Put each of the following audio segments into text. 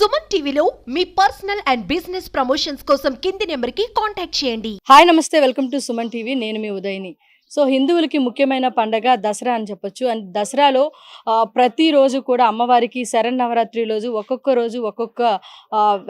సుమన్ టీవీలో మీ personal and business promotions కోసం కింది నెంబర్కి కాంటాక్ట్ చేయండి. హాయ్ నమస్తే. Welcome to Suman TV. నేను మీ ఉదయని. సో హిందువులకి ముఖ్యమైన పండగ దసరా అని చెప్పొచ్చు. అండ్ దసరాలో ప్రతిరోజు కూడా అమ్మవారికి శరన్నవరాత్రి రోజు ఒక్కొక్క రోజు ఒక్కొక్క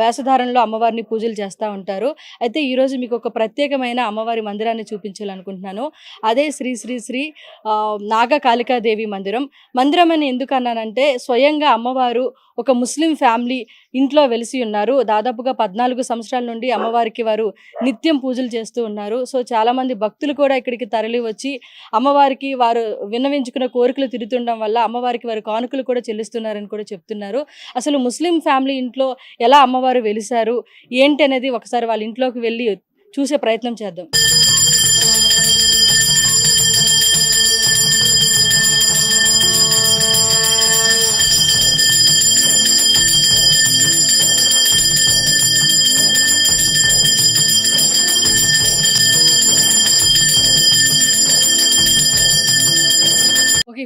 వేషధారణలో అమ్మవారిని పూజలు చేస్తూ ఉంటారు. అయితే ఈరోజు మీకు ఒక ప్రత్యేకమైన అమ్మవారి మందిరాన్ని చూపించాలనుకుంటున్నాను. అదే శ్రీ శ్రీ శ్రీ ఆ, నాగ కాళికాదేవి మందిరం. మందిరం అని ఎందుకు అన్నానంటే స్వయంగా అమ్మవారు ఒక ముస్లిం ఫ్యామిలీ ఇంట్లో వెలిసి ఉన్నారు. దాదాపుగా పద్నాలుగు సంవత్సరాల నుండి అమ్మవారికి వారు నిత్యం పూజలు చేస్తూ ఉన్నారు. సో చాలామంది భక్తులు కూడా ఇక్కడికి తరలి వచ్చి అమ్మవారికి వారు విన్నవించుకున్న కోరికలు తిరుగుతుండడం వల్ల అమ్మవారికి వారు కానుకలు కూడా చెల్లిస్తున్నారని కూడా చెప్తున్నారు. అసలు ముస్లిం ఫ్యామిలీ ఇంట్లో ఎలా అమ్మవారు వెలిసారు ఏంటి అనేది ఒకసారి వాళ్ళ ఇంట్లోకి వెళ్ళి చూసే ప్రయత్నం చేద్దాం.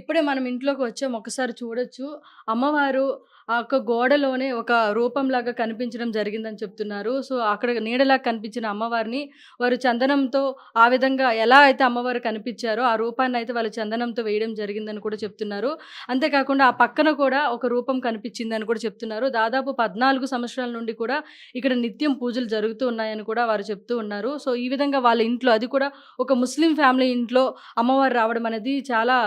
ఇప్పుడే మనం ఇంట్లోకి వచ్చాం. ఒకసారి చూడొచ్చు. అమ్మవారు ఆ యొక్క గోడలోనే ఒక రూపంలాగా కనిపించడం జరిగిందని చెప్తున్నారు. సో అక్కడ నీడలా కనిపించిన అమ్మవారిని వారు చందనంతో ఆ విధంగా ఎలా అయితే అమ్మవారు కనిపించారో ఆ రూపాన్ని అయితే వాళ్ళు చందనంతో వేయడం జరిగిందని కూడా చెప్తున్నారు. అంతేకాకుండా ఆ పక్కన కూడా ఒక రూపం కనిపించిందని కూడా చెప్తున్నారు. దాదాపు పద్నాలుగు సంవత్సరాల నుండి కూడా ఇక్కడ నిత్యం పూజలు జరుగుతూ ఉన్నాయని కూడా వారు చెప్తూ ఉన్నారు. సో ఈ విధంగా వాళ్ళ ఇంట్లో అది కూడా ఒక ముస్లిం ఫ్యామిలీ ఇంట్లో అమ్మవారు రావడం అనేది చాలా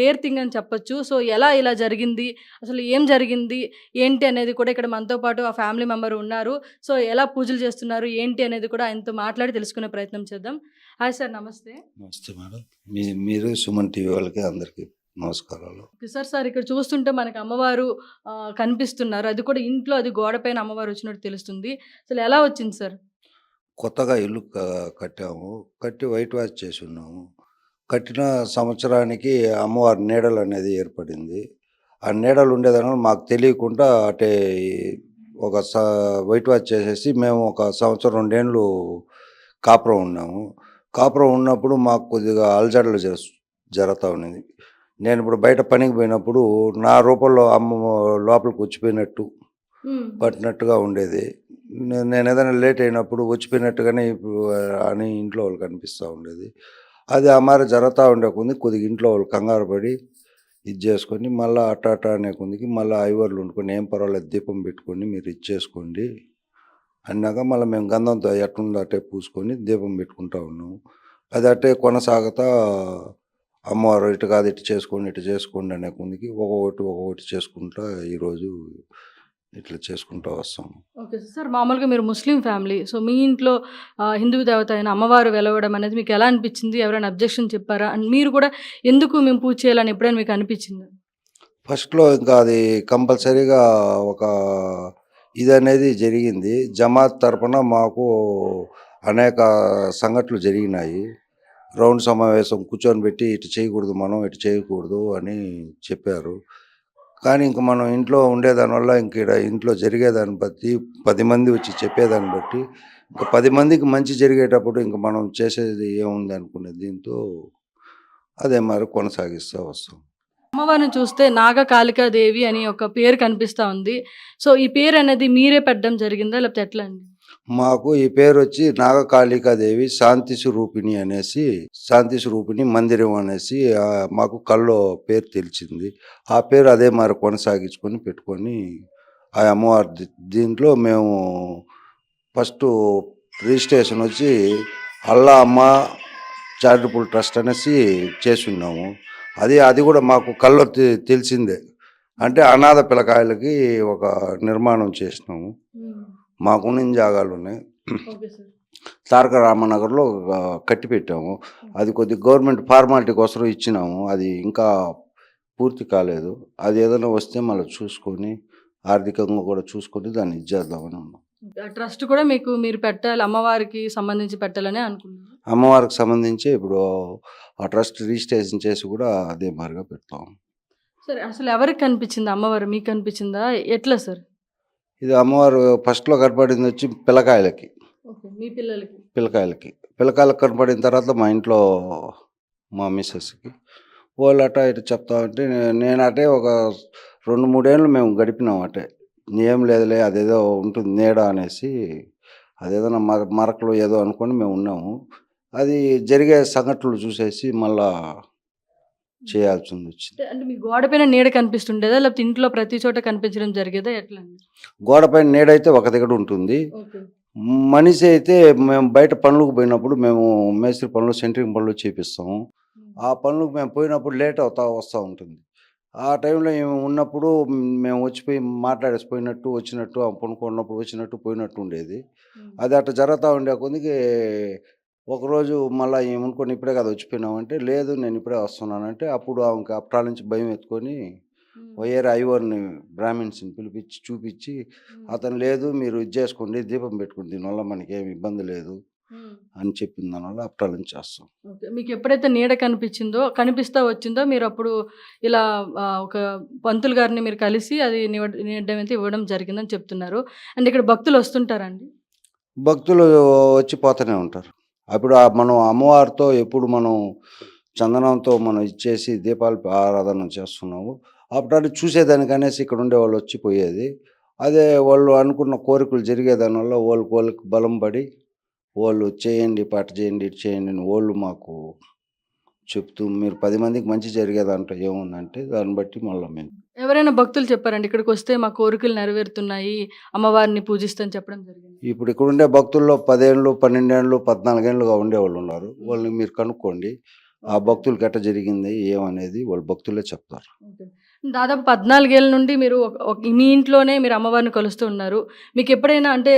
రేర్ థింగ్ అని చెప్పొచ్చు. సో ఎలా ఇలా జరిగింది? అసలు ఏం జరిగింది? ఏంటి అనేది కూడా ఇక్కడ మనతో పాటు ఆ ఫ్యామిలీ మెంబర్ ఉన్నారు. సో ఎలా పూజలు చేస్తున్నారు? ఏంటి అనేది కూడా ఆయనతో మాట్లాడి తెలుసుకునే ప్రయత్నం చేద్దాం. హాయ్ సార్ నమస్తే. నమస్తే మేడం. మీ మీరు సుమన్ టీవీ వాళ్ళకి అందరికీ నమస్కారాలు. సార్ సార్ ఇక్కడ చూస్తుంటే మనకి అమ్మవారు కనిపిస్తున్నారు. అది కూడా ఇంట్లో అది గోడ పైన అమ్మవారు వచ్చినట్టు తెలుస్తుంది. అసలు ఎలా వచ్చింది సార్? కొత్తగా ఇల్లు కట్టాము. కట్టి వైట్ వాష్ చేసి ఉన్నాము. కట్టిన సంవత్సరానికి అమ్మవారి నీడలు అనేది ఏర్పడింది. ఆ నీడలు ఉండేదాని మాకు తెలియకుండా అటే ఒక స వైట్ వాష్ చేసేసి మేము ఒక సంవత్సరం రెండేళ్ళు కాపురం ఉన్నాము. కాపురం ఉన్నప్పుడు మాకు కొద్దిగా అలజడలు జరు జరుగుతూ ఉన్నది. నేను ఇప్పుడు బయట పనికి పోయినప్పుడు నా రూపంలో అమ్మ లోపలికి వచ్చిపోయినట్టు పట్టినట్టుగా ఉండేది. నేను ఏదైనా లేట్ అయినప్పుడు వచ్చిపోయినట్టుగానే అని ఇంట్లో వాళ్ళకి అనిపిస్తూ ఉండేది. అది అమ్మారి జరుగుతూ ఉండే కొంది కొద్దిగా ఇంట్లో వాళ్ళు కంగారు పడి ఇది చేసుకొని మళ్ళీ అట్ట అనే కొందికి మళ్ళీ ఐవర్లు వండుకొని ఏం పర్వాలేదు దీపం పెట్టుకొని మీరు ఇచ్చేసుకోండి అన్నాక మళ్ళీ మేము గంధంతో ఎట్టుందో అట్టే పూసుకొని దీపం పెట్టుకుంటా ఉన్నాము. అది అట్టే కొనసాగుతా అమ్మవారు ఇటు కాదు ఇటు చేసుకోండి ఇటు చేసుకోండి అనే కొందికి ఒక్కొక్కటి ఒక్కొక్కటి చేసుకుంటా ఈరోజు ఇట్లా చేసుకుంటూ వస్తాం. Okay sir. మామూలుగా మీరు ముస్లిం ఫ్యామిలీ సో మీ ఇంట్లో హిందూ దేవత అయిన అమ్మవారు వెలవడం అనేది మీకు ఎలా అనిపించింది? ఎవరైనా అబ్జెక్షన్ చెప్పారా? అండ్ మీరు కూడా ఎందుకు మేము పూజ చేయాలని ఎప్పుడైనా మీకు అనిపించింది? ఫస్ట్లో ఇంకా అది కంపల్సరీగా ఒక ఇది అనేది జరిగింది. జమాత్ తరపున మాకు అనేక సంఘటనలు జరిగినాయి. రౌండ్ సమావేశం కూర్చొని పెట్టి ఇటు చేయకూడదు మనం ఇటు చేయకూడదు అని చెప్పారు. కానీ ఇంక మనం ఇంట్లో ఉండేదానివల్ల ఇంక ఈడ ఇంట్లో జరిగేదాన్ని బట్టి పది మంది వచ్చి చెప్పేదాన్ని బట్టి ఇంకా పది మందికి మంచి జరిగేటప్పుడు ఇంక మనం చేసేది ఏముంది అనుకునే దీంతో అదే మరి కొనసాగిస్తూ వస్తాం. అమ్మవారిని చూస్తే నాగకాళికాదేవి అని ఒక పేరు కనిపిస్తూ ఉంది. సో ఈ పేరు అనేది మీరే పెట్టడం జరిగిందా? లేకపోతే ఎట్లా అండి? మాకు ఈ పేరు వచ్చి నాగకాళికాదేవి శాంతి స్వరూపిణి అనేసి శాంతి స్వరూపిణి మందిరం అనేసి మాకు కల్లో పేరు తెలిసింది. ఆ పేరు అదే మరి కొనసాగించుకొని పెట్టుకొని ఆ అమ్మవారి దీంట్లో మేము ఫస్ట్ రిజిస్ట్రేషన్ వచ్చి అల్లా అమ్మ చారిటబుల్ ట్రస్ట్ అనేసి చేసున్నాము. అది అది కూడా మాకు కల్లో తెలిసిందే. అంటే అనాథ పిల్లకాయలకి ఒక నిర్మాణం చేసినాము. మాకున్న జాగాలు ఉన్నాయి? తారక రామనగర్లో కట్టి పెట్టాము. అది కొద్ది గవర్నమెంట్ ఫార్మాలిటీ కోసం ఇచ్చినాము. అది ఇంకా పూర్తి కాలేదు. అది ఏదైనా వస్తే మళ్ళీ చూసుకొని ఆర్థికంగా కూడా చూసుకొని దాన్ని ఇచ్చేద్దామని ఉన్నాం. ట్రస్ట్ కూడా మీకు మీరు పెట్టాలి అమ్మవారికి సంబంధించి పెట్టాలని అనుకున్నాను అమ్మవారికి సంబంధించి ఇప్పుడు ఆ ట్రస్ట్ రిజిస్ట్రేషన్ చేసి కూడా అదే మాదిరిగా పెడతాం. సరే అసలు ఎవరికి కనిపించింది అమ్మవారు? మీకు కనిపించిందా? ఎట్లా సార్? ఇది అమ్మవారు ఫస్ట్లో కనపడింది వచ్చి పిల్లకాయలకి. మీ పిల్లలకి. పిల్లకాయలకి. పిల్లకాయలకు కనపడిన తర్వాత మా ఇంట్లో మా మిస్సెస్కి వాళ్ళు అట ఇటు చెప్తా ఉంటే నేను అటే ఒక రెండు మూడేళ్ళు మేము గడిపినాం అటే. ఏం లేదులే అదేదో ఉంటుంది నీడ అనేసి అదేదైనా మర మరకలు ఏదో అనుకొని మేము ఉన్నాము. అది జరిగే సంఘటనలు చూసేసి మళ్ళా చేయాల్సి వచ్చింది అంటే మీ గోడ పైన నీడ కనిపిస్తుండేదా? లేకపోతే ఇంట్లో ప్రతి చోట కనిపించడం జరిగేదా? ఎట్లా గోడపైన నీడైతే ఒక దగ్గర ఉంటుంది. మనిషి అయితే మేము బయట పనులకు పోయినప్పుడు మేము మేస్త్రి పనులు సెంట్రింగ్ పనులు చేపిస్తాము. ఆ పనులకు మేము పోయినప్పుడు లేట్ అవుతా వస్తూ ఉంటుంది. ఆ టైంలో మేము ఉన్నప్పుడు మేము వచ్చిపోయి మాట్లాడేసి పోయినట్టు వచ్చినట్టు పనుకున్నప్పుడు వచ్చినట్టు పోయినట్టు ఉండేది. అది అట్లా జరుగుతూ ఉండే కొద్దికి ఒకరోజు మళ్ళీ ఏమనుకొని ఇప్పుడే కదా వచ్చిపోయినామంటే లేదు నేను ఇప్పుడే వస్తున్నానంటే అప్పుడు ఆమెకి అప్పటి నుంచి భయం ఎత్తుకొని వైఆర్ ఐవర్ని బ్రాహ్మిన్స్ని పిలిపించి చూపించి అతను లేదు మీరు ఇది చేసుకోండి దీపం పెట్టుకోండి దీనివల్ల మనకి ఏమి ఇబ్బంది లేదు అని చెప్పిన దానివల్ల అప్పటి నుంచి చేస్తాం ఓకే. మీకు ఎప్పుడైతే నీడ కనిపించిందో కనిపిస్తా వచ్చిందో మీరు అప్పుడు ఇలా ఒక పంతులు గారిని మీరు కలిసి అది నీడడం అయితే ఇవ్వడం జరిగిందని చెప్తున్నారు. అండ్ ఇక్కడ భక్తులు వస్తుంటారండి భక్తులు వచ్చి పోతూనే ఉంటారు. అప్పుడు మనం అమ్మవారితో ఎప్పుడు మనం చందనంతో మనం ఇచ్చేసి దీపాలు ఆరాధన చేస్తున్నాము. అప్పుడు అది ఇక్కడ ఉండే వాళ్ళు వచ్చి పోయేది. అదే వాళ్ళు అనుకున్న కోరికలు జరిగేదాని వల్ల వాళ్ళకి వాళ్ళకి బలం పడి వాళ్ళు చేయండి పాట చేయండి ఇటు చేయండి అని వాళ్ళు మాకు చెప్తూ మీరు పది మందికి మంచి జరిగేదంట ఏముందంటే దాన్ని బట్టి మళ్ళీ మేము. ఎవరైనా భక్తులు చెప్పారండి ఇక్కడికి వస్తే మా కోరికలు నెరవేరుతున్నాయి అమ్మవారిని పూజిస్తాని చెప్పడం జరిగింది. ఇప్పుడు ఇక్కడ ఉండే భక్తుల్లో పదేళ్ళు పన్నెండేళ్ళు పద్నాలుగేళ్ళుగా ఉండేవాళ్ళు ఉన్నారు. వాళ్ళని మీరు కనుక్కోండి. ఆ భక్తులకి ఎట్ట జరిగింది ఏమనేది వాళ్ళు భక్తులే చెప్తారు. దాదాపు పద్నాలుగేళ్ళ నుండి మీరు మీ ఇంట్లోనే మీరు అమ్మవారిని కొలుస్తూ ఉన్నారు. మీకు ఎప్పుడైనా అంటే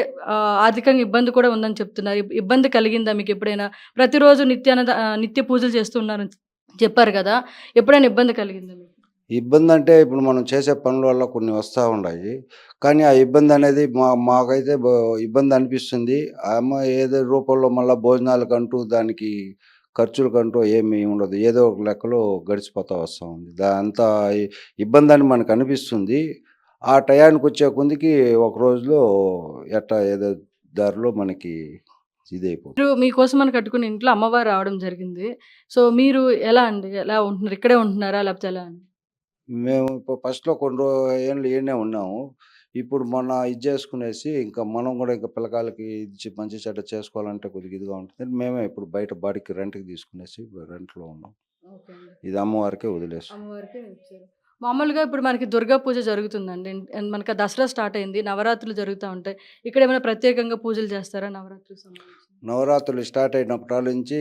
ఆర్థికంగా ఇబ్బంది కూడా ఉందని చెప్తున్నారు. ఇబ్- ఇబ్బంది కలిగిందా మీకు ఎప్పుడైనా? ప్రతిరోజు నిత్యాన నిత్య పూజలు చేస్తున్నారని చెప్పారు కదా. ఎప్పుడైనా ఇబ్బంది కలిగిందా మీకు? ఇబ్బంది అంటే ఇప్పుడు మనం చేసే పనుల వల్ల కొన్ని వస్తూ ఉన్నాయి కానీ ఆ ఇబ్బంది అనేది మా మాకైతే ఇబ్బంది అనిపిస్తుంది. ఆ అమ్మ ఏదో రూపంలో మళ్ళీ భోజనాలకంటూ దానికి ఖర్చులకంటూ ఏమీ ఉండదు. ఏదో ఒక లెక్కలో గడిచిపోతూ వస్తూ ఉంది. దా అంతా ఇబ్బంది అని మనకు అనిపిస్తుంది. ఆ టయానికి వచ్చే కొందికి ఒక రోజులో ఎట్టా ఏదో దారిలో మనకి ఇదైపోతుంది. మీకోసం అని కట్టుకుని ఇంట్లో అమ్మవారు రావడం జరిగింది. సో మీరు ఎలా అండి? ఎలా ఉంటున్నారు? ఇక్కడే ఉంటున్నారా? లేకపోతే ఎలా అండి? మేము ఇప్పుడు ఫస్ట్లో కొన్ని రో ఏళ్ళు ఉన్నాము. ఇప్పుడు మొన్న ఇది చేసుకునేసి ఇంకా మనం కూడా ఇంకా పిల్లకాయలకి ఇచ్చి మంచి చెడ్డ చేసుకోవాలంటే కొద్దిగా ఇదిగా ఉంటుంది. మేమే ఇప్పుడు బయట బాడీకి రెంట్కి తీసుకునేసి రెంట్లో ఉన్నాం. ఇది అమ్మవారికే వదిలేసి. మామూలుగా ఇప్పుడు మనకి దుర్గా పూజ జరుగుతుందండి. మనకి దసరా స్టార్ట్ అయింది. నవరాత్రులు జరుగుతూ ఉంటాయి. ఇక్కడ ఏమైనా ప్రత్యేకంగా పూజలు చేస్తారా నవరాత్రులు నవరాత్రులు స్టార్ట్ అయినప్పటి నుంచి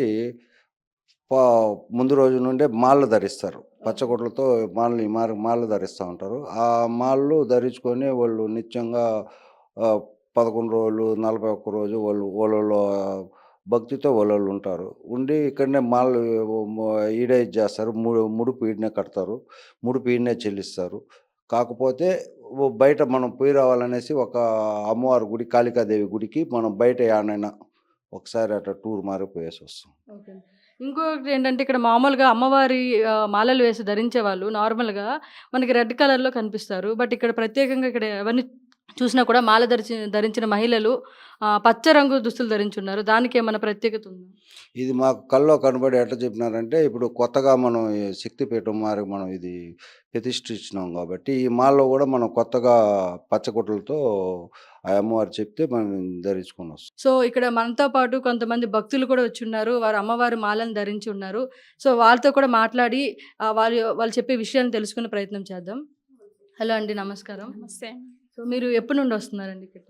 ముందు రోజు నుండే మాళ్ళు ధరిస్తారు. పచ్చగొడ్లతో మాల్ని మారు మాళ్ళు ధరిస్తూ ఉంటారు. ఆ మాళ్ళు ధరించుకొని వాళ్ళు నిత్యంగా పదకొండు రోజులు నలభై ఒక్క రోజు వాళ్ళు వాళ్ళ భక్తితో వాళ్ళు ఉంటారు. ఉండి ఇక్కడనే మాళ్ళు ఈడే చేస్తారు. ముడు ముడుపు ఈడనే కడతారు. ముడుపు ఈడనే చెల్లిస్తారు. కాకపోతే బయట మనం పోయి రావాలనేసి ఒక అమ్మవారి గుడి కాళికాదేవి గుడికి మనం బయట యానైనా ఒకసారి అట్లా టూర్ మారిపోయేసి వస్తాం. ఓకే ఇంకొకటి ఏంటంటే ఇక్కడ మామూలుగా అమ్మవారి ఆ, మాలలు వేసి ధరించే వాళ్ళు నార్మల్గా మనకి రెడ్ కలర్లో కనిపిస్తారు. బట్ ఇక్కడ ప్రత్యేకంగా ఇక్కడ ఎవరిని చూసినా కూడా మాల ధరించి ధరించిన మహిళలు ఆ, పచ్చ రంగు దుస్తులు ధరించున్నారు. దానికి ఏమైనా ప్రత్యేకత ఉందా? ఇది మాకు కల్లో కనబడి ఎట్లా చెప్పినారంటే ఇప్పుడు కొత్తగా మనం ఈ శక్తిపీఠం మారి మనం ఇది ప్రతిష్ఠించినాం కాబట్టి ఈ మాల్లో కూడా మనం కొత్తగా పచ్చగుట్టలతో ఆ అమ్మవారు చెప్తే మనం ధరించుకొని వస్తాం. సో ఇక్కడ మనతో పాటు కొంతమంది భక్తులు కూడా వచ్చి ఉన్నారు వారు అమ్మవారి మాలను ధరించి ఉన్నారు. సో వాళ్ళతో కూడా మాట్లాడి వాళ్ళు వాళ్ళు చెప్పే విషయాన్ని తెలుసుకునే ప్రయత్నం చేద్దాం. హలో అండి నమస్కారం. నమస్తే. సో మీరు ఎప్పటి నుండి వస్తున్నారండి ఇక్కడ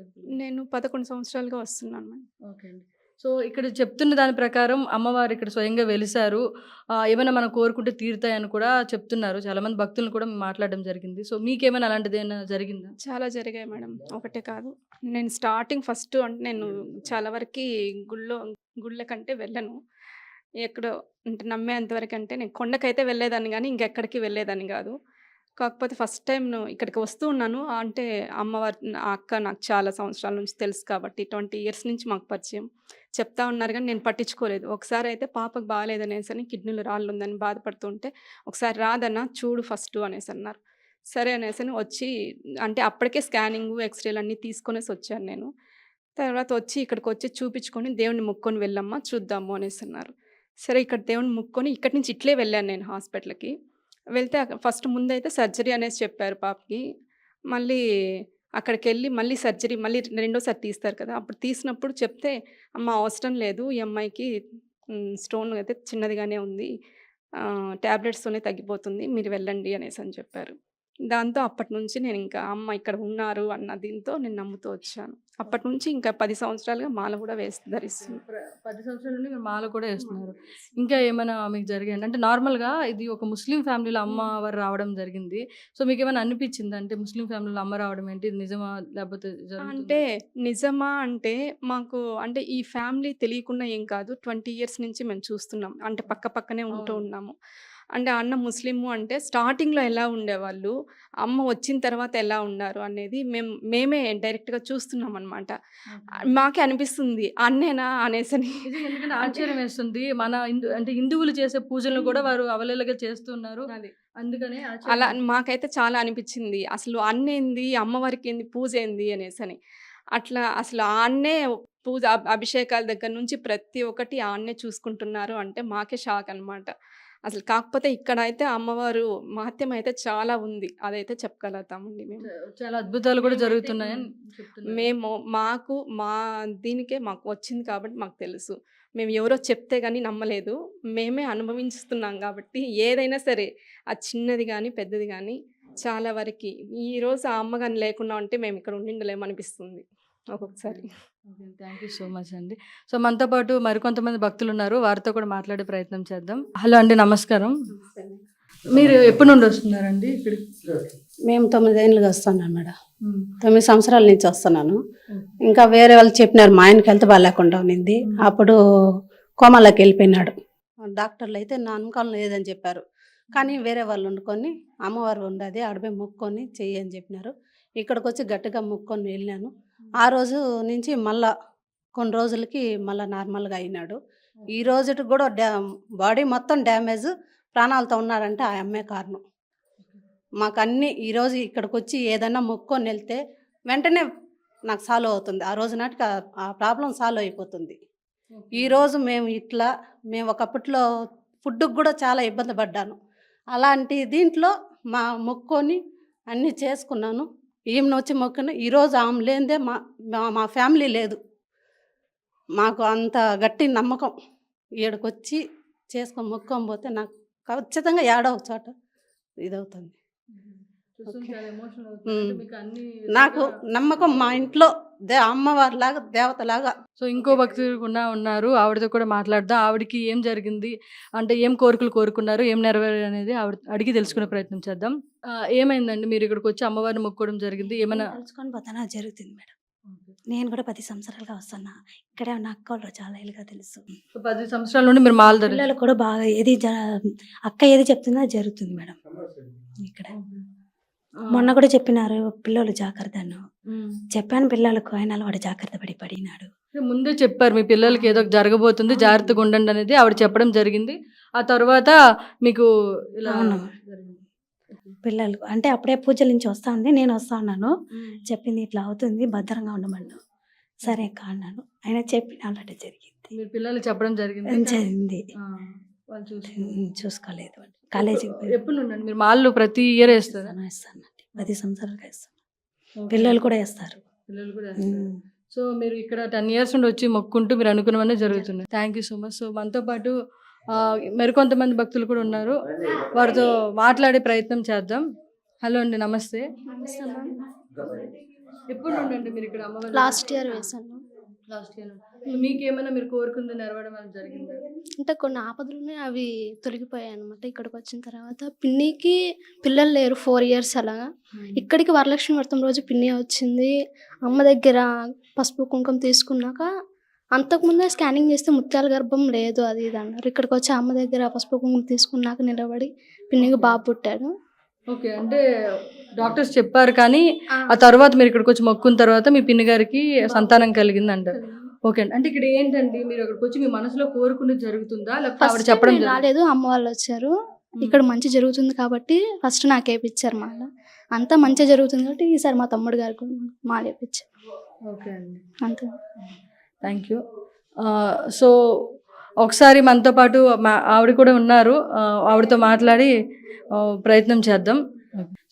నేను పదకొండు సంవత్సరాలుగా వస్తున్నాను ఓకే అండి. సో ఇక్కడ చెప్తున్న దాని ప్రకారం అమ్మవారు ఇక్కడ స్వయంగా వెలిసారు ఏమైనా మనం కోరుకుంటే తీరుతాయని కూడా చెప్తున్నారు. చాలామంది భక్తులను కూడా మాట్లాడడం జరిగింది. సో మీకేమైనా అలాంటిది ఏమైనా జరిగిందా? చాలా జరిగాయి మేడం. ఒకటే కాదు. నేను స్టార్టింగ్ ఫస్ట్ అంటే నేను చాలా వరకు గుళ్ళో గుళ్ళ కంటే వెళ్ళను. ఎక్కడో అంటే నమ్మేంతవరకు అంటే నేను కొండకైతే వెళ్ళేదాన్ని కానీ ఇంకెక్కడికి వెళ్ళేదాన్ని కాదు. కాకపోతే ఫస్ట్ టైం ఇక్కడికి వస్తూ ఉన్నాను. అంటే అమ్మవారి అక్క నాకు చాలా సంవత్సరాల నుంచి తెలుసు కాబట్టి ట్వంటీ ఇయర్స్ నుంచి మాకు పరిచయం. చెప్తా ఉన్నారు కానీ నేను పట్టించుకోలేదు. ఒకసారి అయితే పాపకు బాగాలేదనేసి అని కిడ్నీలో రాళ్ళు ఉందని బాధపడుతుంటే ఒకసారి రాదన్నా చూడు ఫస్ట్ అనేసి అన్నారు. సరే అనేసి అని వచ్చి అంటే అప్పటికే స్కానింగ్ ఎక్స్రేలు అన్నీ తీసుకొనేసి వచ్చాను నేను. తర్వాత వచ్చి ఇక్కడికి వచ్చి చూపించుకొని దేవుని ముక్కొని వెళ్ళమ్మా చూద్దాము అనేసి అన్నారు. సరే ఇక్కడ దేవుని ముక్కొని ఇక్కడి నుంచి ఇట్లే వెళ్ళాను నేను హాస్పిటల్కి. వెళ్తే ఫస్ట్ ముందైతే సర్జరీ అనేసి చెప్పారు పాపకి. మళ్ళీ అక్కడికెళ్ళి మళ్ళీ సర్జరీ మళ్ళీ రెండోసారి తీస్తారు కదా! అప్పుడు తీసినప్పుడు చెప్తే, "అమ్మ అవసరం లేదు. ఈ అమ్మాయికి స్టోన్ అయితే చిన్నదిగానే ఉంది. ట్యాబ్లెట్స్తోనే టాబ్లెట్స్‌తోనే తగ్గిపోతుంది. మీరు వెళ్ళండి" అనేసి అని చెప్పారు. దాంతో అప్పటి నుంచి నేను ఇంకా అమ్మ ఇక్కడ ఉన్నారు అన్న దీంతో నేను నమ్ముతూ వచ్చాను. అప్పటినుంచి ఇంకా 10 సంవత్సరాలుగా మాల గూడా వేసి ధరిస్తున్నా. ప్ర 10 సంవత్సరాల నుండి మీరు మాల కూడా వేస్తున్నారు. ఇంకా ఏమైనా మీకు జరిగాయండి? అంటే నార్మల్‌గా ఇది ఒక ముస్లిం ఫ్యామిలీలో అమ్మవారు రావడం జరిగింది. సో, మీకేమైనా అనిపిచ్చిందా? అంటే ముస్లిం ఫ్యామిలీలో అమ్మ రావడం ఏంటి? నిజమా? లేకపోతే? అంటే నిజమా అంటే మాకు అంటే ఈ ఫ్యామిలీ తెలియకుండా ఏం కాదు. 20 ఇయర్స్ నుంచి మేము చూస్తున్నాం. అంటే పక్క పక్కనే ఉంటూ. ఉన్నాము. అంటే అన్న ముస్లిము అంటే స్టార్టింగ్‌లో ఎలా ఉండేవాళ్ళు, అమ్మ వచ్చిన తర్వాత ఎలా ఉన్నారు అనేది మేము మేమే డైరెక్ట్‌గా చూస్తున్నామనమాట. ఓకే. మాకే అనిపిస్తుంది అన్నేనా అనేసని. ఎందుకంటే ఆశ్చర్యం వేస్తుంది. మన హిందూ అంటే హిందువులు చేసే పూజలను కూడా వారు అవలీలగా చేస్తున్నారు. అది. అందుకనే అలా మాకైతే చాలా అనిపిచ్చింది. అసలు అన్నేంది, అమ్మవారికేంది, పూజేంది అనేసని. అట్లా అసలు ఆ అన్నే పూజ అభిషేకాల దగ్గర నుంచి ప్రతి ఒక్కటి ఆ అన్నే చూసుకుంటున్నారు అంటే మాకే షాక్ అనమాట. అసలు కాకపోతే ఇక్కడైతే అమ్మవారు మహత్యం అయితే చాలా ఉంది. అదైతే చెప్పగలుగుతామండి మేము. చాలా అద్భుతాలు కూడా జరుగుతున్నాయని. మేము మాకు మా దీనికే మాకు వచ్చింది కాబట్టి మాకు తెలుసు. మేము ఎవరో చెప్తే గాని నమ్మలేదు. మేమే అనుభవిస్తున్నాం గాబట్టి ఏదైనా సరే అది చిన్నది గాని, పెద్దది గాని చాలా వరకి ఈరోజు ఆ అమ్మ గాని లేకుండా ఉంటే మేము ఇక్కడ ఉండిండలేము అనిపిస్తుంది ఒక్కొక్కసారి. Okay. Thank you so much అండి. సో, మనతో పాటు మరికొంతమంది భక్తులున్నారు. వారితో కూడా మాట్లాడే ప్రయత్నం చేద్దాం. హలో అండి. నమస్కారం. మీరు ఎప్పటి నుండి వస్తున్నారండి ఇక్కడికి? మేము 9 ఏళ్ళుగా వస్తున్నాను మేడం. 9 సంవత్సరాల నుంచి వస్తున్నాను. ఇంకా వేరే వాళ్ళు చెప్పినారు మా ఆయనకి హెల్త్ బాగాలేకుండా ఉన్నింది. అప్పుడు కోమాలోకి వెళ్ళిపోయినాడు. డాక్టర్లు అయితే నమ్మకం లేదని చెప్పారు. కానీ వేరే వాళ్ళు వండుకొని అమ్మవారు ఉండది ఆడ పోయి మొక్కుకొని చెయ్యి అని చెప్పినారు. ఇక్కడికి వచ్చి గట్టిగా మొక్కుకొని వెళ్ళాను. ఆ రోజు నుంచి మళ్ళా కొన్ని రోజులకి మళ్ళా నార్మల్‌గా అయినాడు. ఈ రోజుటికి కూడా డా బాడీ మొత్తం డ్యామేజ్ ప్రాణాలతో ఉన్నాడంటే ఆ అమ్మే కారణం. మాకన్నీ ఈరోజు ఇక్కడికొచ్చి ఏదన్నా మొక్కుకొని వెళ్తే వెంటనే నాకు సాల్వ్ అవుతుంది. ఆ రోజు నాటికి ఆ ప్రాబ్లమ్ సాల్వ్ అయిపోతుంది. ఈరోజు మేము ఇట్లా మేము ఒకప్పట్లో ఫుడ్‌కి కూడా చాలా ఇబ్బంది పడ్డాను. అలాంటి దీంట్లో మా మొక్కుకొని అన్నీ చేసుకున్నాను. ఈమెనొచ్చి మొక్కిన ఈరోజు ఆమె లేదే మా మా మా ఫ్యామిలీ లేదు. మాకు అంత గట్టి నమ్మకం. ఈడకొచ్చి చేసుకొని మొక్కొని పోతే నాకు ఖచ్చితంగా ఏడవ ఒక చోట ఇదవుతుంది. నాకు నమ్మకం మా ఇంట్లో దే అమ్మవారిలాగా, దేవతలాగా సో, ఇంకో భక్తులు కూడా ఉన్నారు. ఆవిడతో కూడా మాట్లాడదాం. ఆవిడకి ఏం జరిగింది? అంటే ఏం కోరికలు కోరుకున్నారు? ఏం నెరవేరాయి అనేది ఆవిడ అడిగి తెలుసుకునే ప్రయత్నం చేద్దాం. ఏమైందండి? మీరు ఇక్కడికొచ్చి అమ్మవారిని మొక్కుకోవడం జరిగింది. ఏమైనా తలుచుకొని పోతాను అది జరుగుతుంది మేడం. నేను కూడా 10 సంవత్సరాలుగా వస్తున్నా. ఇక్కడే ఉన్న అక్కోళ్ళు చాలా ఏళ్ళుగా తెలుసు. 10 సంవత్సరాల నుండి మీరు మాల పిల్లలు కూడా బాగా ఏది జ అక్క ఏది చెప్తుందో జరుగుతుంది మేడం. ఇక్కడ. మొన్న కూడా చెప్పినారు పిల్లోలు జాగ్రత్త. చెప్పాను పిల్లలకు అయినా వాడు జాగ్రత్త పడి పడినాడు. ముందే చెప్పారు మీ పిల్లలకి ఏదో జరగబోతుంది. జాగ్రత్తగా ఉండండి అనేది ఆవిడ చెప్పడం జరిగింది. ఆ తర్వాత మీకు ఇలా. పిల్లలు అంటే అప్పుడే పూజల నుంచి వస్తా ఉంది. నేను వస్తా ఉన్నాను. చెప్పింది ఇట్లా అవుతుంది భద్రంగా ఉండమన్నాను. సరే అన్నాను. ఆయన చెప్పిన అలాంటి జరిగింది. మీరు పిల్లలకి చెప్పడం జరిగింది. జరిగింది. చూసుకోలేదు. కాలేజీకి నుండండి మీరు మాలలు ప్రతి ఇయర్ వేస్తారా? వేస్తాను వేస్తానండి. 10 సంవత్సరాలుగా వేస్తాను. పిల్లలు కూడా వేస్తారు. పిల్లలు కూడా. సో, మీరు ఇక్కడ 10 ఇయర్స్ నుండి వచ్చి మొక్కుంటూ మీరు అనుకున్నవన్నీ జరుగుతున్నాయి. Thank you so much. So, మనతో పాటు మరికొంతమంది భక్తులు కూడా ఉన్నారు. వారితో మాట్లాడే ప్రయత్నం చేద్దాం. హలో అండి. నమస్తే. ఎప్పటి నుండండి మీరు ఇక్కడ లాస్ట్ ఇయర్ వేసాను లాస్ట్ ఇయర్ మీకేమైనా మీరు కోరుకుంది నెరవేరడం జరిగిందా? అంటే కొన్ని ఆపదలు ఉన్నాయి అవి తొలగిపోయాయి అనమాట ఇక్కడికి వచ్చిన తర్వాత. పిన్నికి పిల్లలు లేరు ఫోర్ ఇయర్స్ అలాగా ఇక్కడికి వరలక్ష్మి వ్రతం రోజు పిన్ని వచ్చింది. అమ్మ దగ్గర పసుపు కుంకుమ తీసుకున్నాక అంతకుముందే స్కానింగ్ చేస్తే ముత్యాల గర్భం లేదు అది ఇది అన్నారు. ఇక్కడికి వచ్చి అమ్మ దగ్గర పసుపు కుంకుమ తీసుకున్నాక నిలబడి పిన్నికి బాబు పుట్టాడు. ఓకే. అంటే డాక్టర్స్ చెప్పారు కానీ ఆ తర్వాత మీరు ఇక్కడికి వచ్చి మొక్కున్న తర్వాత మీ పిన్ని గారికి సంతానం కలిగింది అంటారు. ఓకే అండి. అంటే ఇక్కడ ఏంటండి మీరు అక్కడికి వచ్చి మీ మనసులో కోరుకున్నది జరుగుతుందా? లేకపోతే ఆవిడ చెప్పడం నేను? రాలేదు అమ్మ వాళ్ళు వచ్చారు ఇక్కడ మంచి జరుగుతుంది కాబట్టి ఫస్ట్ నాకు వేయించారు మాల అంతా మంచిగా జరుగుతుంది కాబట్టి ఈసారి మా తమ్ముడు గారికి మాల వేయించారు ఓకే అండి. అంతే థ్యాంక్ యూ. సో, ఒకసారి మనతో పాటు మా ఆవిడ కూడా ఉన్నారు. ఆవిడతో మాట్లాడి ప్రయత్నం చేద్దాం.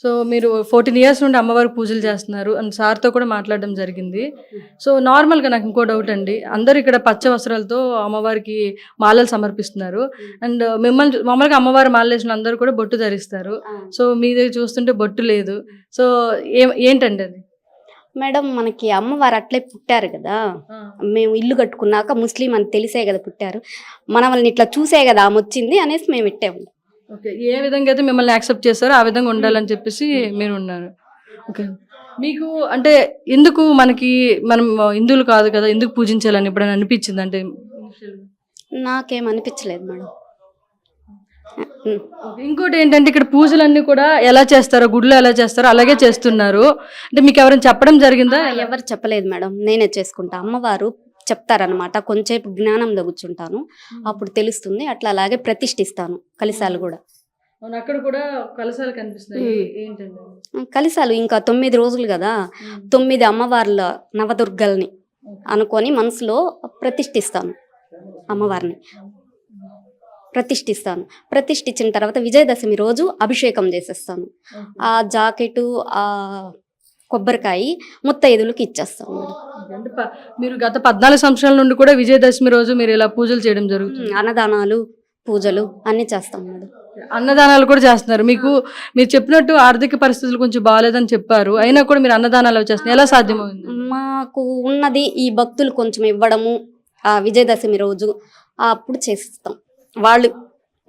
సో మీరు ఫోర్టీన్ ఇయర్స్ నుండి అమ్మవారికి పూజలు చేస్తున్నారు అండ్ సార్తో కూడా మాట్లాడడం జరిగింది. సో నార్మల్గా నాకు ఇంకో డౌట్ అండి. అందరూ ఇక్కడ పచ్చ వస్త్రాలతో అమ్మవారికి మాలలు సమర్పిస్తున్నారు. అండ్ మిమ్మల్ని చూ- మామూలుగా అమ్మవారి మాల వేసిన అందరూ కూడా బొట్టు ధరిస్తారు. సో మీ దగ్గర చూస్తుంటే బొట్టు లేదు. సో ఏ ఏంటండి అది? మేడం మనకి అమ్మవారు అట్లే పుట్టారు కదా. మేము ఇల్లు కట్టుకున్నాక ముస్లిం అని తెలిసే కదా పుట్టారు. మన వాళ్ళని ఇట్లా చూసే కదా ఆమె వచ్చింది అనేసి మేము ఇట్టాము ఓకే ఏ విధంగా అయితే మిమ్మల్ని యాక్సెప్ట్ చేస్తారో ఆ విధంగా ఉండాలని చెప్పేసి మీరు ఉన్నారు. ఓకే. మీకు అంటే ఎందుకు మనకి మనం హిందువులు కాదు కదా ఎందుకు పూజించాలని ఎప్పుడైనా అనిపించింది? అంటే నాకేం అనిపించలేదు మేడం. ఇంకోటి ఏంటంటే ఇక్కడ పూజలన్నీ కూడా ఎలా చేస్తారో గుడిలో ఎలా చేస్తారో అలాగే చేస్తున్నారు. అంటే మీకు ఎవరైనా చెప్పడం జరిగిందా? ఎవరు చెప్పలేదు మేడం. నేనే చేసుకుంటా. అమ్మవారు చెప్తారనమాట కొంచెంసేపు జ్ఞానంలో కూర్చుంటాను. అప్పుడు తెలుస్తుంది. అట్లా అలాగే ప్రతిష్ఠిస్తాను కలిసాలు కూడా. అవును, అక్కడ కూడా కలసాలు కనిపిస్తున్నాయి. ఉమ్. ఏంటండి? కలిసాలు ఇంకా తొమ్మిది రోజులు కదా? తొమ్మిది అమ్మవార్ల నవదుర్గల్ని అనుకొని మనసులో ప్రతిష్ఠిస్తాను అమ్మవారిని. ప్రతిష్ఠిస్తాను. ప్రతిష్ఠించిన తర్వాత విజయదశమి రోజు అభిషేకం చేసేస్తాను. ఆ జాకెట్ ఆ కొబ్బరికాయ ముత్తైదులకి ప- మీరు గత పద్నాలుగు సంవత్సరాల నుండి కూడా విజయదశమి రోజు మీరు ఇలా పూజలు చేయడం జరుగుతుంది. అన్నదానాలు పూజలు అన్ని చేస్తాం మేడం. అన్నదానాలు కూడా చేస్తున్నారు. మీకు మీరు చెప్పినట్టు ఆర్థిక పరిస్థితులు కొంచెం బాగాలేదని చెప్పారు. అయినా కూడా మీరు అన్నదానాలు చేస్తున్నారు. ఎలా సాధ్యమైంది? మాకు ఉన్నది ఈ భక్తులు కొంచెం ఇవ్వడము ఆ విజయదశమి రోజు అప్పుడు చేసిస్తాం. వాళ్ళు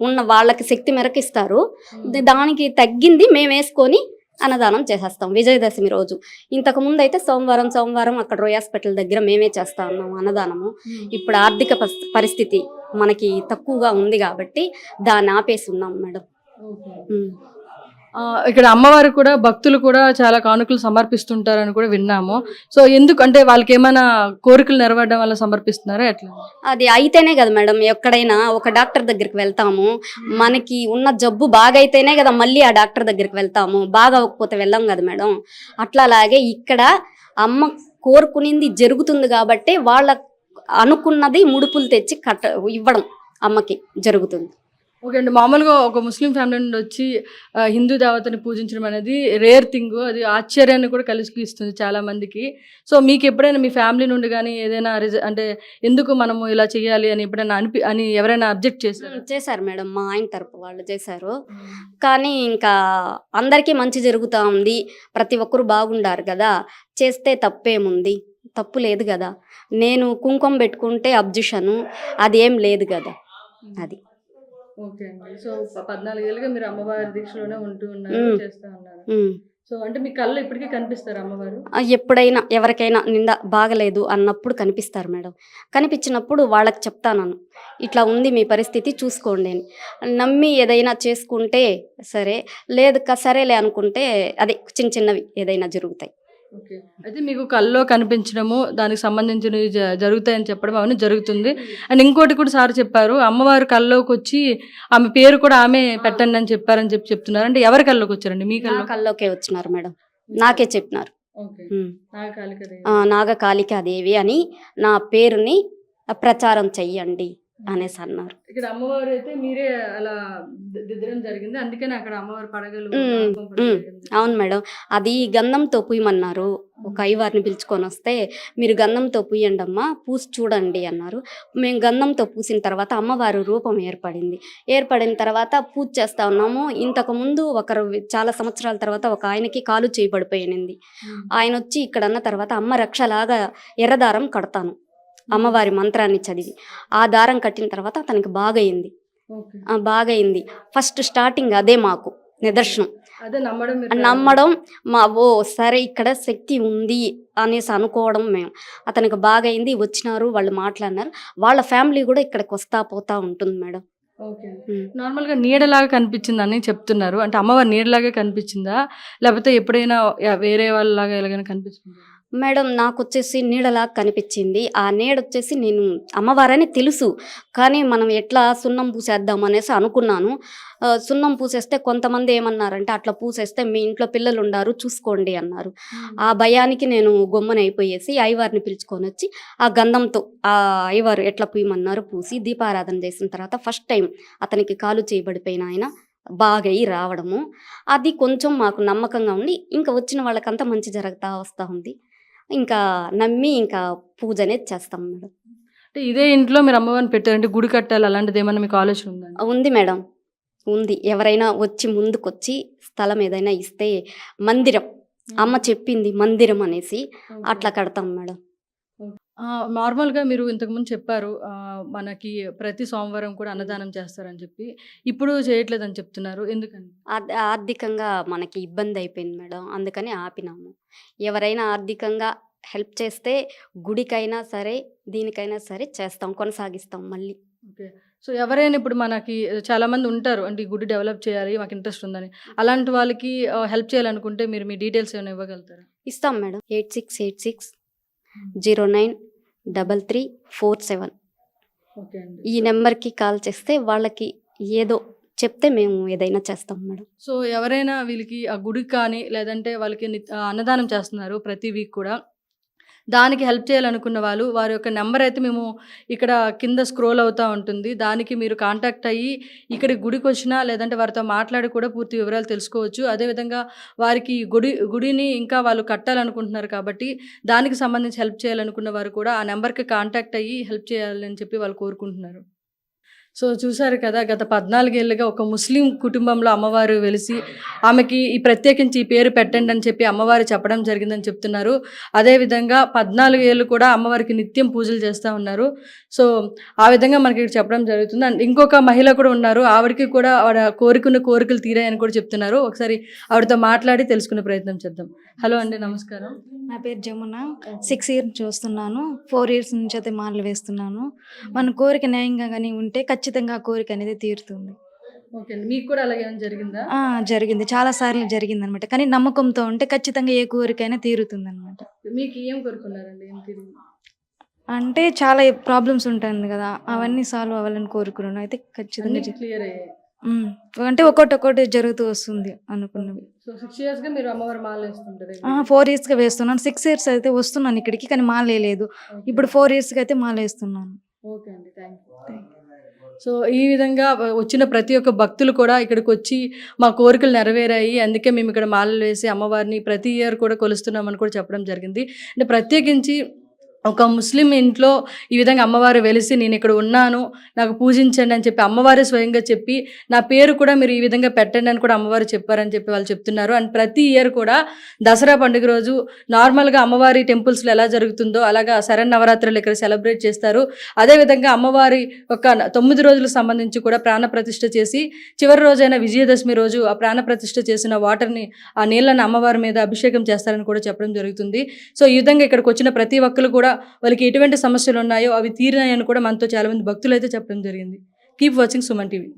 ఉన్న వాళ్ళకి శక్తి మేరకు ఇస్తారు. దానికి తగ్గింది మేము వేసుకొని అన్నదానం చేసేస్తాం. విజయదశమి రోజు. ఇంతకు ముందు అయితే సోమవారం సోమవారం అక్కడ రోయ్ హాస్పిటల్ దగ్గర మేమే చేస్తా ఉన్నాము అన్నదానము. ఇప్పుడు ఆర్థిక పరిస్థితి మనకి తక్కువగా ఉంది కాబట్టి దాన్ని ఆపేసి ఉన్నాం మేడం. ఇక్కడ అమ్మవారు కూడా భక్తులు కూడా చాలా కానుకలు సమర్పిస్తుంటారని కూడా విన్నాము. సో ఎందుకు అంటే వాళ్ళకి ఏమైనా కోరికలు నెరవేరడం వల్ల సమర్పిస్తున్నారా? ఎట్లా? అది అయితేనే కదా మేడం ఎక్కడైనా ఒక డాక్టర్ దగ్గరికి వెళ్తాము. మనకి ఉన్న జబ్బు బాగా అయితేనే కదా మళ్ళీ ఆ డాక్టర్ దగ్గరికి వెళ్తాము. బాగా అవ్వకపోతే వెళ్ళాం కదా మేడం. అట్లా అలాగే ఇక్కడ అమ్మ కోరుకునింది జరుగుతుంది కాబట్టి వాళ్ళ అనుకున్నది ముడుపులు తెచ్చి కట్ట ఇవ్వడం అమ్మకి జరుగుతుంది. ఓకే అండి మామూలుగా ఒక ముస్లిం ఫ్యామిలీ నుండి వచ్చి హిందూ దేవతని పూజించడం అనేది రేర్ థింగ్. అది ఆశ్చర్యాన్ని కూడా కలిగిస్తుంది చాలా మందికి. సో మీకు ఎప్పుడైనా మీ ఫ్యామిలీ నుండి కానీ ఏదైనా అంటే ఎందుకు మనము ఇలా చేయాలి అని ఎప్పుడైనా అనిపి అని ఎవరైనా అబ్జెక్ట్ చేశారు? చేశారు మేడం మా ఆయన తరపు వాళ్ళు చేశారు. కానీ ఇంకా అందరికీ మంచి జరుగుతూ ఉంది. ప్రతి ఒక్కరు బాగుండారు కదా. చేస్తే తప్పేముంది? తప్పు లేదు కదా. నేను కుంకుమ పెట్టుకుంటే అబ్జెక్షను అది ఏం లేదు కదా. అది. ఓకే అండి. సో పద్నాలుగేళ్ళుగా మీరు అమ్మవారి దీక్షలోనే ఉంటూ ఉన్నారు. చేస్తూ ఉన్నారు. సో అంటే మీ కళ్ళు ఇప్పటికీ కనిపిస్తారు అమ్మవారు? ఎప్పుడైనా ఎవరికైనా నిండా బాగలేదు అన్నప్పుడు కనిపిస్తారు మేడం. కనిపించినప్పుడు వాళ్ళకి చెప్తాను ఇట్లా ఉంది మీ పరిస్థితి చూసుకోండి అని. నమ్మి ఏదైనా చేసుకుంటే సరే లేదు సరేలే అనుకుంటే అదే చిన్న చిన్నవి ఏదైనా జరుగుతాయి. ఓకే. అయితే మీకు కల్లో కనిపించడము దానికి సంబంధించినవి జ- జరుగుతాయని చెప్పడం అవన్నీ జరుగుతుంది. అండ్ ఇంకోటి కూడా సార్ చెప్పారు అమ్మవారు కల్లోకి వచ్చి ఆమె పేరు కూడా ఆమె పెట్టండి అని చెప్పారని చెప్పి చెప్తున్నారు. అంటే ఎవరి కల్లోకి వచ్చారండి? మీ కల్లో? కల్లోకే వచ్చినారు మేడం. నాకే చెప్పినారు. నాగకాళికాదేవి అని నా పేరుని ప్రచారం చెయ్యండి. అనేసి అన్నారు. ఇక్కడ అమ్మవారు అయితే మీరే అలా దిద్దడం జరిగింది. అందుకని అక్కడ అమ్మవారి పడగలు. అవును మేడం. అది గంధంతో పూయమన్నారు. ఒక అయ్యవారిని పిలుచుకొని వస్తే మీరు గంధంతో పూయండి అమ్మా పూసి చూడండి అన్నారు. మేము గంధంతో పూసిన తర్వాత అమ్మవారి రూపం ఏర్పడింది. ఏర్పడిన తర్వాత పూజ చేస్తా ఉన్నాము. ఇంతకు ముందు ఒకరు చాలా సంవత్సరాల తర్వాత ఒక ఆయనకి కాలు చేయబడిపోయినింది మ్మ్. ఆయన వచ్చి ఇక్కడ అన్న తర్వాత అమ్మ రక్షలాగా ఎర్రదారం కడతాను. అమ్మవారి మంత్రాన్ని చదివి ఆ దారం కట్టిన తర్వాత అతనికి బాగయింది. బాగయింది. ఫస్ట్ స్టార్టింగ్ అదే మాకు నిదర్శనం. నమ్మడం మా ఓ సరే ఇక్కడ శక్తి ఉంది అనేసి అనుకోవడం మేము. అతనికి బాగైంది వచ్చినారు వాళ్ళు మాట్లాడినారు. వాళ్ళ ఫ్యామిలీ కూడా ఇక్కడికి వస్తా పోతా ఉంటుంది మేడం. నార్మల్గా నీడలాగా కనిపించిందని చెప్తున్నారు. అంటే అమ్మవారి నీడలాగా కనిపించిందా? లేకపోతే ఎప్పుడైనా వేరే వాళ్ళలాగా ఎలాగైనా కనిపించిందా? మేడం నాకు వచ్చేసి నీడలా కనిపించింది. ఆ నీడ వచ్చేసి నేను అమ్మవారని తెలుసు. కానీ మనం ఎట్లా సున్నం పూసేద్దాం అనేసి అనుకున్నాను. సున్నం పూసేస్తే కొంతమంది ఏమన్నారంటే అట్లా పూసేస్తే మీ ఇంట్లో పిల్లలు ఉండారు చూసుకోండి అన్నారు. ఆ భయానికి నేను గొమ్మనైపోయేసి అయ్యవారిని పిలుచుకొని వచ్చి ఆ గంధంతో ఆ అయ్యవారు ఎట్లా పూయమన్నారు పూసి దీపారాధన చేసిన తర్వాత ఫస్ట్ టైం అతనికి కాలు చేయబడిపోయిన ఆయన బాగా అయ్యి రావడము. అది కొంచెం మాకు నమ్మకంగా ఉండి ఇంకా వచ్చిన వాళ్ళకంతా మంచి జరుగుతూ వస్తూ ఉంది. ఇంకా నమ్మి ఇంకా పూజ అనేది చేస్తాం మేడం. అంటే ఇదే ఇంట్లో మీరు అమ్మవారిని పెట్టారంటే గుడి కట్టాలి అలాంటిది ఏమన్నా మీకు ఆలోచన ఉందండి ఉంది మేడం. ఉంది. ఎవరైనా వచ్చి ముందుకొచ్చి స్థలం ఏదైనా ఇస్తే మందిరం అమ్మ చెప్పింది మందిరం అనేసి అట్లా కడతాం మేడం. నార్మల్గా మీరు ఇంతకుముందు చెప్పారు ఆ, మనకి ప్రతి సోమవారం కూడా అన్నదానం చేస్తారని చెప్పి. ఇప్పుడు చేయట్లేదని చెప్తున్నారు. ఎందుకని? ఆర్థ- ఆర్థికంగా మనకి ఇబ్బంది అయిపోయింది మేడం. అందుకని ఆపినాము. ఎవరైనా ఆర్థికంగా హెల్ప్ చేస్తే గుడికైనా సరే దీనికైనా సరే చేస్తాం కొనసాగిస్తాం మళ్ళీ. ఓకే. సో ఎవరైనా ఇప్పుడు మనకి చాలా మంది ఉంటారు. అంటే ఈ గుడి డెవలప్ చేయాలి మాకు ఇంట్రెస్ట్ ఉందని. అలాంటి వాళ్ళకి హెల్ప్ చేయాలనుకుంటే మీరు మీ డీటెయిల్స్ ఏమైనా ఇవ్వగలుగుతారా? ఇస్తాం madam. Eight six eight six zero nine double three four seven. ఈ నెంబర్కి కాల్ చేస్తే వాళ్ళకి ఏదో చెప్తే మేము ఏదైనా చేస్తాం మేడం. సో ఎవరైనా వీళ్ళకి ఆ గుడికి కానీ లేదంటే వాళ్ళకి అన్నదానం చేస్తున్నారు ప్రతి వీక్ కూడా దానికి హెల్ప్ చేయాలనుకున్న వాళ్ళు వారి యొక్క నెంబర్ అయితే మేము ఇక్కడ కింద స్క్రోల్ అవుతూ ఉంటుంది. దానికి మీరు కాంటాక్ట్ అయ్యి ఇక్కడ గుడికి వచ్చినా లేదంటే వారితో మాట్లాడి కూడా పూర్తి వివరాలు తెలుసుకోవచ్చు. అదేవిధంగా వారికి గుడి గుడిని ఇంకా వాళ్ళు కట్టాలనుకుంటున్నారు కాబట్టి దానికి సంబంధించి హెల్ప్ చేయాలనుకున్న వారు కూడా ఆ నెంబర్కి కాంటాక్ట్ అయ్యి హెల్ప్ చేయాలని చెప్పి వాళ్ళు కోరుకుంటున్నారు. సో చూశారు కదా గత పద్నాలుగేళ్ళుగా ఒక ముస్లిం కుటుంబంలో అమ్మవారు వెలిసి ఆమెకి ఈ ప్రత్యేకించి ఈ పేరు పెట్టండి అని చెప్పి అమ్మవారు చెప్పడం జరిగిందని చెప్తున్నారు. అదేవిధంగా పద్నాలుగు ఏళ్ళు కూడా అమ్మవారికి నిత్యం పూజలు చేస్తూ ఉన్నారు. సో ఆ విధంగా మనకి ఇక్కడ చెప్పడం జరుగుతుంది. అండ్ ఇంకొక మహిళ కూడా ఉన్నారు. ఆవిడకి కూడా ఆవిడ కోరుకున్న కోరికలు తీరాయని కూడా చెప్తున్నారు. ఒకసారి ఆవిడతో మాట్లాడి తెలుసుకునే ప్రయత్నం చేద్దాం. హలో అండి నమస్కారం. నా పేరు జమున. సిక్స్ ఇయర్స్ చూస్తున్నాను. ఫోర్ ఇయర్స్ నుంచి అయితే మాటలు వేస్తున్నాను. మన కోరిక న్యాయంగా కానీ ఉంటే ఖచ్చితంగా ఆ కోరిక అనేది తీరుతుంది. ఓకే మీకు కూడా అలాగే ఏమైనా జరిగిందా? ఆ, జరిగింది. చాలా సార్లు జరిగింది అనమాట కానీ నమ్మకంతో ఉంటే ఖచ్చితంగా ఏ కోరికైనా తీరుతుంది అనమాట మీకు ఏం కోరుకున్నారండి? ఏం తిరిగి? అంటే చాలా ప్రాబ్లమ్స్ ఉంటుంది కదా. అవన్నీ సాల్వ్ అవ్వాలని కోరుకున్నాను. అయితే ఖచ్చితంగా క్లియర్ అయ్యాయి. ఉమ్. అంటే ఒక్కొక్కటి ఒక్కొక్కటి జరుగుతూ వస్తుంది అనుకున్నవి. సో సిక్స్ ఇయర్స్గా మీరు అమ్మవారు మాల వేస్తుంటారు ఫోర్ ఇయర్స్గా వేస్తున్నాను. సిక్స్ ఇయర్స్ అయితే వస్తున్నాను ఇక్కడికి కానీ మాల వేయలేదు ఇప్పుడు ఫోర్ ఇయర్స్కి అయితే మాల వేస్తున్నాను. ఓకే అండి. థ్యాంక్ యూ సో ఈ విధంగా వచ్చిన ప్రతి ఒక్క భక్తులు కూడా ఇక్కడికి వచ్చి మా కోరికలు నెరవేరాయి. అందుకే మేము ఇక్కడ మాలలు వేసి అమ్మవారిని ప్రతి ఇయర్ కూడా కొలుస్తున్నామని కూడా చెప్పడం జరిగింది. అంటే ప్రత్యేకించి ఒక ముస్లిం ఇంట్లో ఈ విధంగా అమ్మవారు వెలిసి నేను ఇక్కడ ఉన్నాను నాకు పూజించండి అని చెప్పి అమ్మవారే స్వయంగా చెప్పి నా పేరు కూడా మీరు ఈ విధంగా పెట్టండి అని కూడా అమ్మవారు చెప్పారని చెప్పి వాళ్ళు చెప్తున్నారు. అండ్ ప్రతి ఇయర్ కూడా దసరా పండుగ రోజు నార్మల్గా అమ్మవారి టెంపుల్స్లో ఎలా జరుగుతుందో అలాగా శరణ్ నవరాత్రులు ఇక్కడ సెలబ్రేట్ చేస్తారు. అదేవిధంగా అమ్మవారి ఒక తొమ్మిది రోజులకు సంబంధించి కూడా ప్రాణ ప్రతిష్ఠ చేసి చివరి రోజైన విజయదశమి రోజు ఆ ప్రాణ ప్రతిష్ఠ చేసిన వాటర్ని ఆ నీళ్ళని అమ్మవారి మీద అభిషేకం చేస్తారని కూడా చెప్పడం జరుగుతుంది. సో ఈ విధంగా ఇక్కడికి వచ్చిన ప్రతి ఒక్కరు కూడా వాళ్ళకి ఎటువంటి సమస్యలు ఉన్నాయో అవి తీరినాయని కూడా మనతో చాలా మంది భక్తులు అయితే చెప్పడం జరిగింది. Keep watching Suman TV.